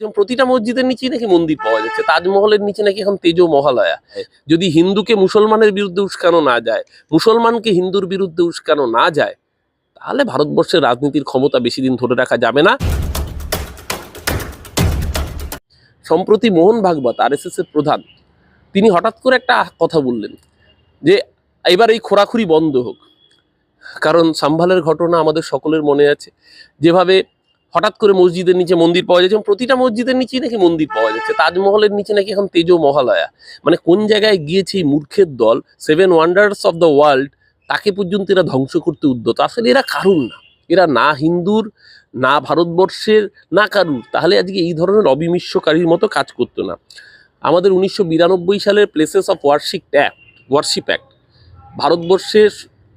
যেমন প্রতিটা মসজিদের নিচেই নাকি মন্দির পাওয়া যাচ্ছে। তাজমহলের নিচে নাকি এখন তেজো মহালয়া। যদি হিন্দুকে মুসলমানের বিরুদ্ধে উস্কানো না যায় মুসলমানকে হিন্দুর বিরুদ্ধে উস্কানো না যায় তাহলে ভারতবর্ষের রাজনীতির ক্ষমতা বেশি দিন ধরে রাখা যাবে না। সম্প্রতি মোহন ভাগবত আর এস এর প্রধান তিনি হঠাৎ করে একটা কথা বললেন যে এবার এই খোরাখুরি বন্ধ হোক। কারণ সাম্ভালের ঘটনা আমাদের সকলের মনে আছে। যেভাবে হঠাৎ করে মসজিদের নিচে মন্দির পাওয়া যাচ্ছে, এবং প্রতিটা মসজিদের নিচেই নাকি মন্দির পাওয়া যাচ্ছে। তাজমহলের নিচে নাকি এখন তেজ মহালয়া। মানে কোন জায়গায় গিয়েছে এই মূর্খের দল seven wonders of the world তাকে পর্যন্ত এরা ধ্বংস করতে উদ্যত। আসলে এরা কারুর না? এরা না হিন্দুর, না ভারতবর্ষের, না কারুর। তাহলে আজকে এই ধরনের অবিমিশ্বকারীর মতো কাজ করতো না। আমাদের উনিশশো বিরানব্বই সালের places of worship act worship act ভারতবর্ষের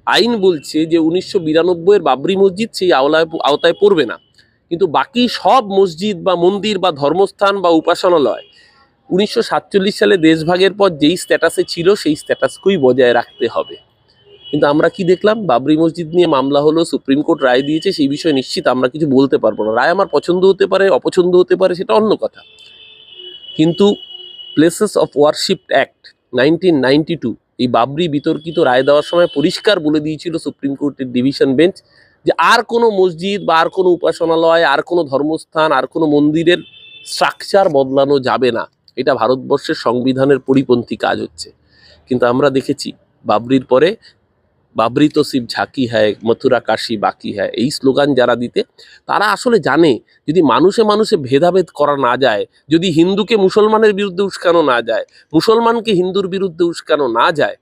আইন বলছে যে উনিশশো বিরানব্বইয়ের বাবরি মসজিদ সেই আওলায় আওতায় পড়বে না। কিন্তু বাকি সব মসজিদ বা মন্দির বা ধর্মস্থান বা উপাসনালয় উনিশশো সাতচল্লিশ সালে দেশভাগের পর যেই স্ট্যাটাসে ছিল, সেই স্ট্যাটাসকেই বজায় রাখতে হবে। কিন্তু আমরা কি দেখলাম? বাবরি মসজিদ নিয়ে মামলা হলো, সুপ্রিম কোর্ট রায় দিয়েছে, সেই বিষয়ে নিশ্চিত আমরা কিছু বলতে পারব না। রায় আমার পছন্দ হতে পারে, অপছন্দ হতে পারে, সেটা অন্য কথা। কিন্তু places of worship act nineteen এই বাবরি বিতর্কিত রায় দেওয়ার সময় পরিষ্কার বলে দিয়েছিল সুপ্রিম কোর্টের ডিভিশন বেঞ্চ যে আর কোনো মসজিদ বা আর কোনো উপাসনালয়, আর কোনো ধর্মস্থান, আর কোনো মন্দিরের স্ট্রাকচার বদলানো যাবে না। এটা ভারতবর্ষের সংবিধানের পরিপন্থী কাজ হচ্ছে। কিন্তু আমরা দেখেছি, বাবরির পরে বাবরি তো শিব ঝাঁকি হ্যায়, মথুরা কাশি বাকি হ্যায়, এই স্লোগান যারা দিতে, তারা আসলে জানে, যদি মানুষে মানুষে ভেদাভেদ করা না যায়, যদি হিন্দুকে মুসলমানের বিরুদ্ধে উস্কানো না যায়, মুসলমানকে হিন্দুর বিরুদ্ধে উস্কানো না যায়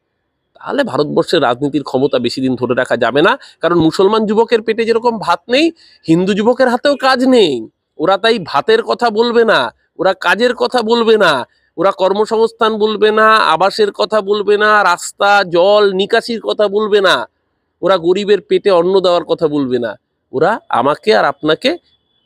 তাহলে ভারতবর্ষের রাজনীতির ক্ষমতা বেশি দিন ধরে রাখা যাবে না। কারণ মুসলমান যুবকের পেটে যেরকম ভাত নেই, হিন্দু যুবকের হাতেও কাজ নেই। ওরা তাই ভাতের কথা বলবে না, ওরা কাজের কথা বলবে না, ওরা কর্মসংস্থান বলবে না, আবাসের কথা বলবে না, রাস্তা, জল, নিকাশির কথা বলবে না, ওরা গরিবের পেটে অন্ন দেওয়ার কথা বলবে না। ওরা আমাকে আর আপনাকে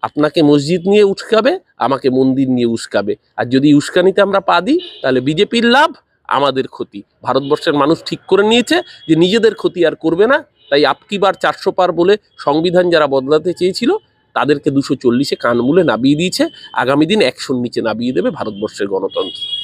আপনাকে মসজিদ নিয়ে উস্কাবে, আমাকে মন্দির নিয়ে উস্কাবে। আর যদি উস্কানিতে আমরা পা দিই, তাহলে বিজেপির লাভ আমাদের ক্ষতি। ভারতবর্ষের মানুষ ঠিক করে নিয়েছে যে নিজেদের ক্ষতি আর করবে না। তাই আপকিবার চারশো পার বলে সংবিধান যারা বদলাতে চেয়েছিল, তাদেরকে দুশো চল্লিশে কানমূলে নামিয়ে দিয়েছে। আগামী দিন একশোর নিচে নামিয়ে দেবে ভারতবর্ষের গণতন্ত্র।